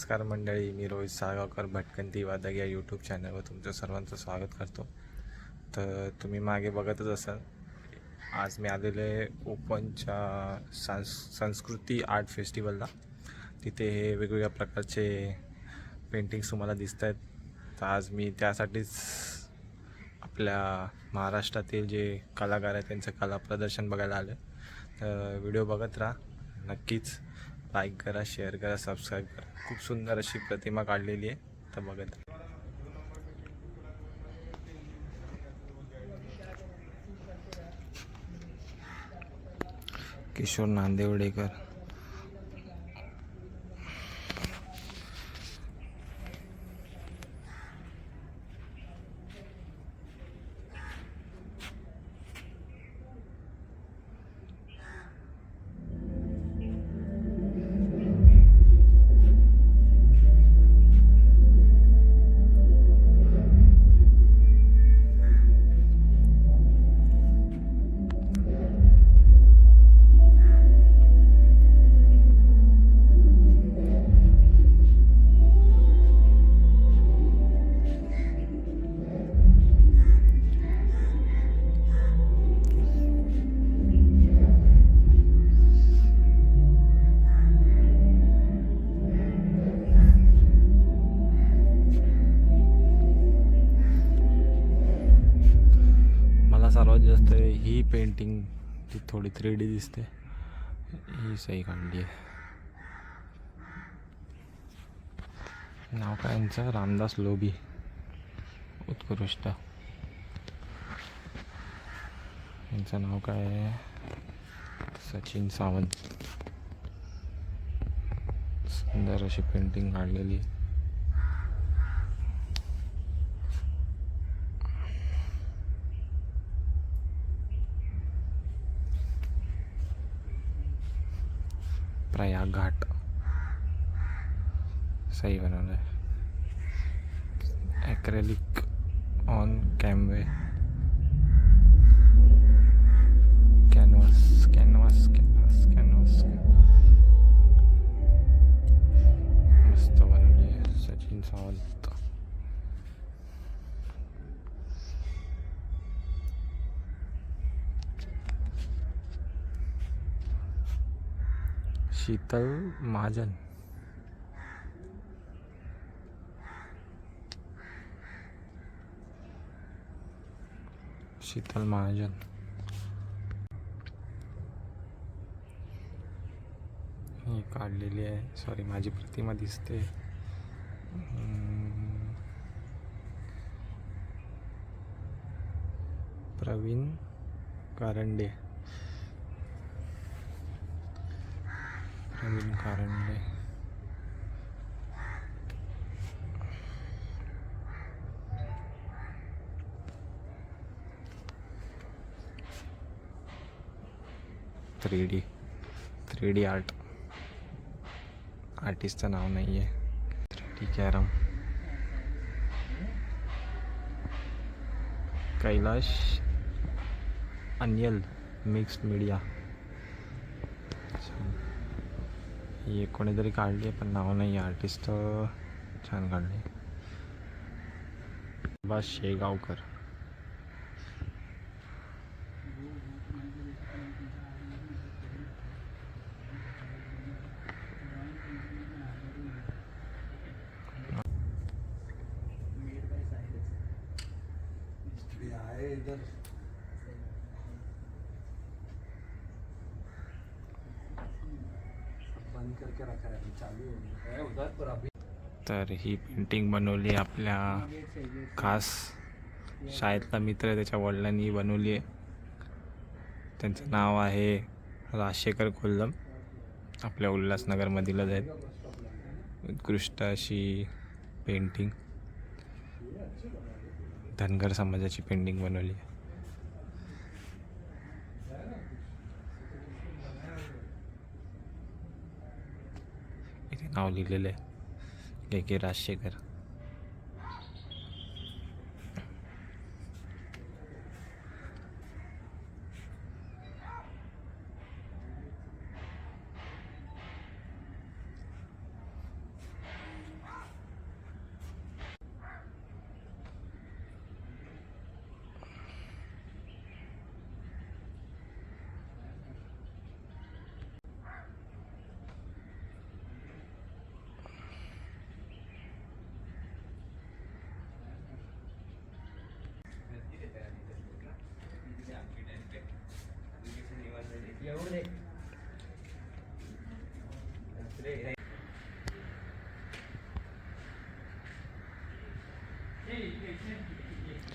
नमस्कार मंडळी मी रोहित साळगावकर भटकंती वादक या यूट्यूब चॅनलवर तुमचं सर्वांचं स्वागत करतो. तर तुम्ही मागे बघतच असाल आज मी आलेलो आहे ओपनच्या सांस संस्कृती आर्ट फेस्टिवलला. तिथे हे वेगवेगळ्या प्रकारचे पेंटिंग्स तुम्हाला दिसत आहेत तर आज मी त्यासाठीच आपल्या महाराष्ट्रातील जे कलाकार आहेत त्यांचं कला प्रदर्शन बघायला आलं तर व्हिडिओ बघत राहा नक्कीच. लाईक करा शेअर करा सबस्क्राईब करा. खूप सुंदर अशी प्रतिमा काढलेली आहे. तर बघत किशोर नांदेवडेकर. पेंटिंग ती थोडी थ्री डी दिसते. ही सही काढली आहे. नाव काय यांचं रामदास लोबी उत्कृष्ट. यांचं नाव काय आहे? सचिन सावंत. सुंदर अशी पेंटिंग काढलेली प्रयाग घाट सही बनवलं आहे ॲक्रेलिक ऑन कॅमवे कॅनव्हास कॅनव्हास कॅनव्हास कॅनव्हास मस्त बनवली आहे सचिन सावंत शीतल महाजन. शीतल महाजन. ही काढलेली आहे. सॉरी माझी प्रतिमा दिसते. Praveen Karande. Three D three D art. आर्टिस्टचं नाव नाही आहे three D carrom. Kailash Aniyal mixed media. ही एक कोणीतरी काढली आहे पण नाव नाही आर्टिस्ट छान काढले बा शेगावकर. आए इधर. तर ही पेंटिंग बनवली आपल्या खास शाळेतला मित्र आहे त्याच्या वडिलांनी बनवली आहे. त्यांचं नाव आहे राजशेखर कोल्लम. आपल्या उल्हासनगरमधीलच आहेत. उत्कृष्ट अशी पेंटिंग धनगर समाजाची पेंटिंग बनवली आहे इथे नाव लिहिलेलं आहे. के के राजशेखर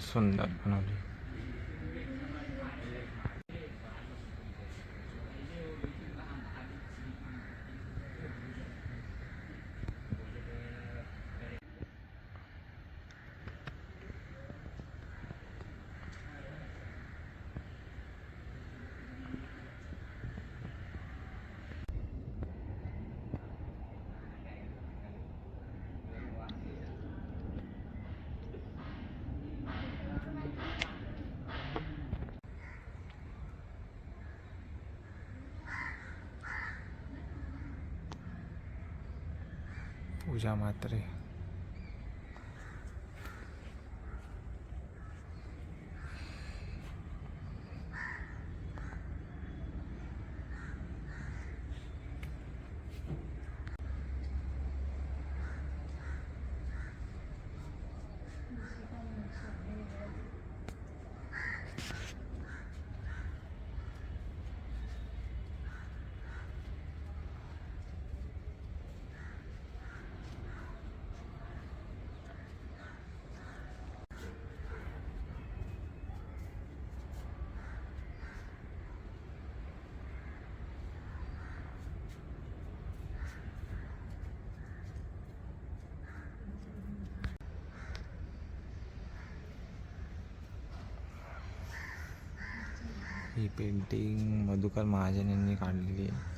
सुंदर बनवली पूजा मात्रे. ही पेंटिंग मधुकर महाजन यांनी काढलेली आहे.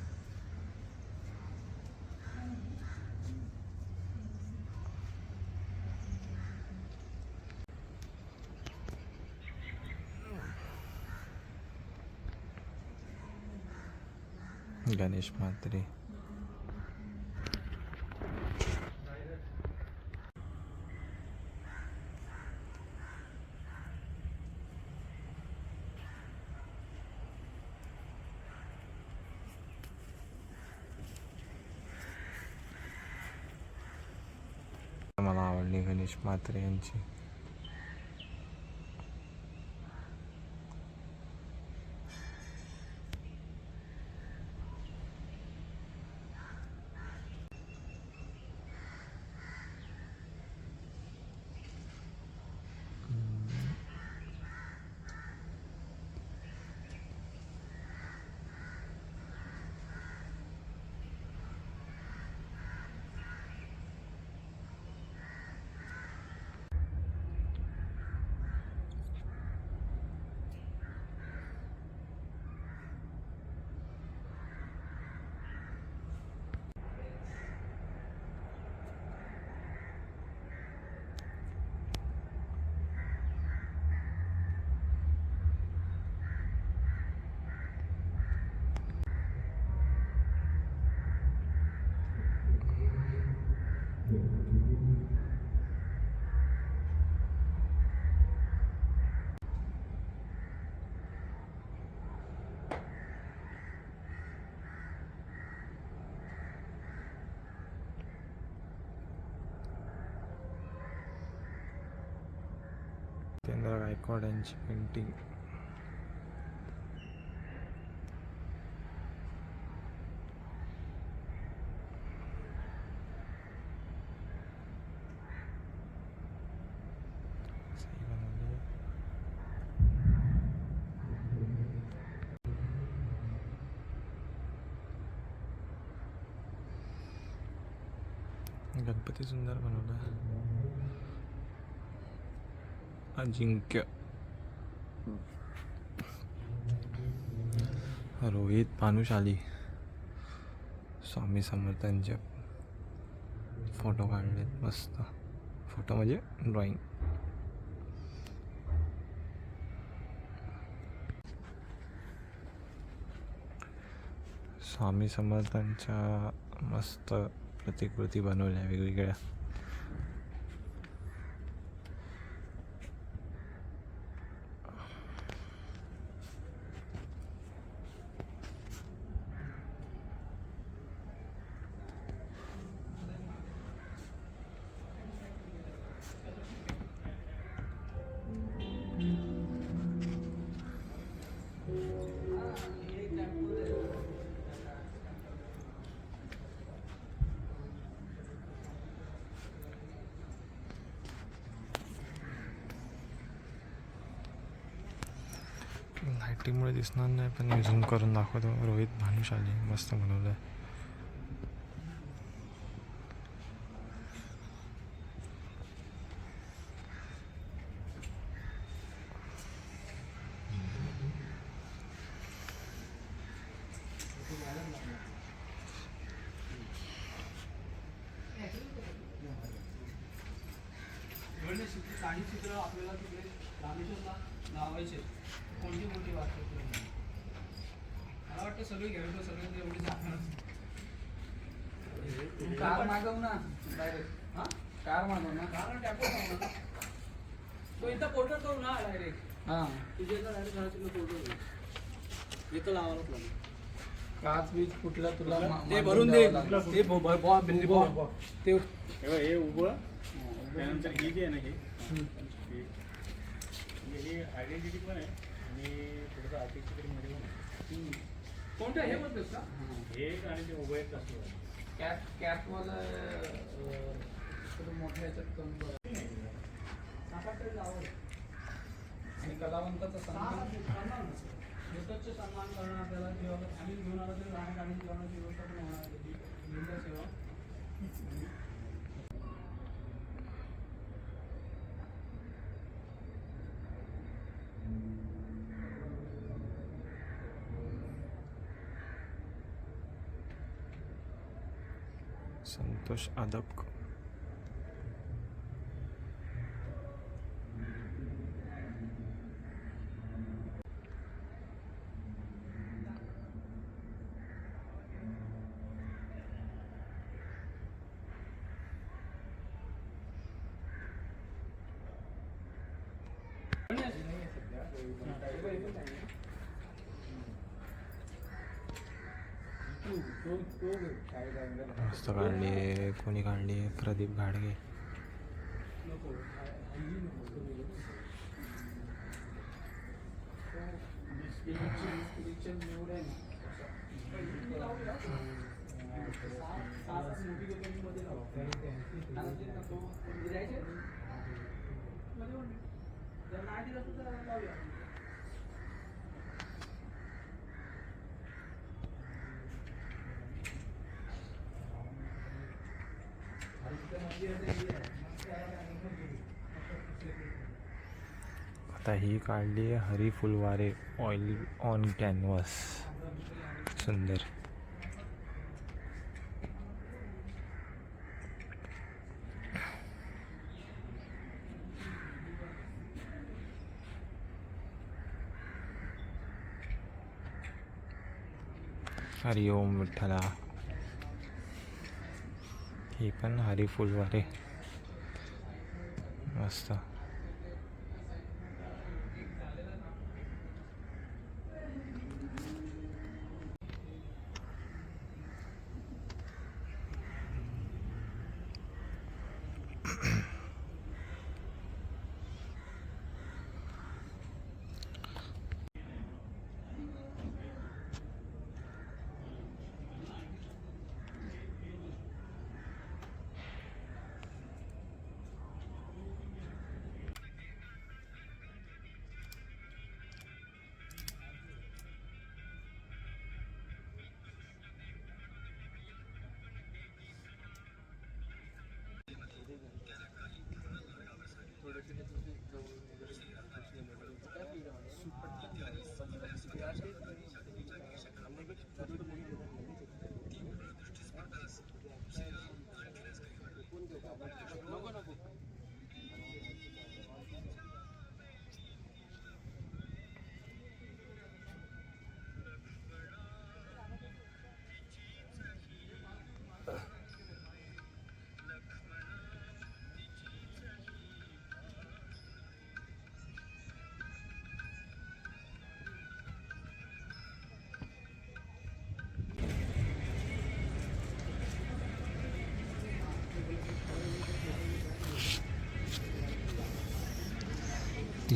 गणेश म्हात्रे. गणेश म्हात्रे यांची जितेंद्र गायकवाड यांची पेंटिंग सही बनवली आहे. गणपती सुंदर बनवला अजिंक्य रोहित भानुशाली स्वामी समर्थांचे फोटो काढलेत मस्त. फोटो म्हणजे ड्रॉइंग स्वामी समर्थांच्या मस्त प्रतिकृती बनवल्या वेगवेगळ्या. क्लॅरिटीमुळे दिसणार नाही पण मी झूम करून दाखवतो. रोहित भानुशाली मस्त बनवलं आहे कार मागव ना. डायरेक्ट. हा? कार मागव ना. कारण ना. तो इथं पोर्टर करू ना डायरेक्ट हा. तुझ्या इथं डायरेक्ट पोर्टर करू इथं लावायलाच लागेल. काच बीज कुठला तुला ते भरून दे. ते ते हे उभं. त्यानंतर ही जी आहे ना ही. ही- ही आयडेंटिटी पण आहे. आणि थोडंसं आर्टिस्टिकमध्ये पण आहे. कोणतं? हे म्हणतोस का हे. एक आणि ते उभं एक असं आहे. कॅट कॅट वाला अं, थोडं मोठ्या ह्याच्यात करून बघा. आणि कलावंताचा सन्मान युट्यूबचे सन्मान करणं आपल्याला किंवा आम्ही घेऊन आलो तरी राहण्या आणि जेवणाची व्यवस्था पण होणार सेवा संतोष आदक मस्त काढली आहे कोणी काढली आहे प्रदीप घाडगे. नको आता ही काढली आहे Hari Phulware oil on canvas सुंदर. हरी ओम विठ्ठला. ही पण हरी फुलवारे मस्त.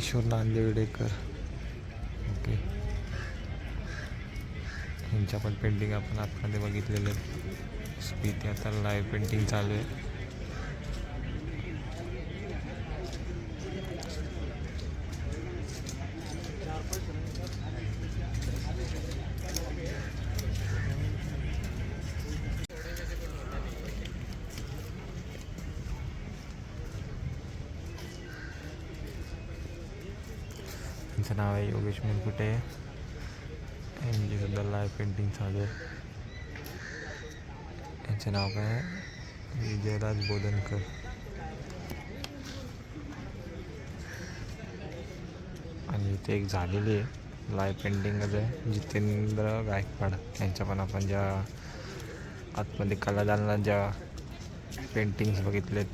किशोर नांदेडेकर. ओके यांच्या पण पेंटिंग आपण आतमध्ये बघितलेले आहेत. स्पीती आता लाईव्ह पेंटिंग चालू आहे यांचं नाव आहे? एम यांची सुद्धा लाईव्ह पेंटिंग चालू आहे यांचं नाव काय आहे? विजयराज बोधनकर आणि इथे एक झालेली आहे लाईव्ह पेंटिंगच आहे जितेंद्र गायकवाड. यांच्या पण आपण ज्या आतमध्ये कलादानला ज्या पेंटिंग्स बघितलेत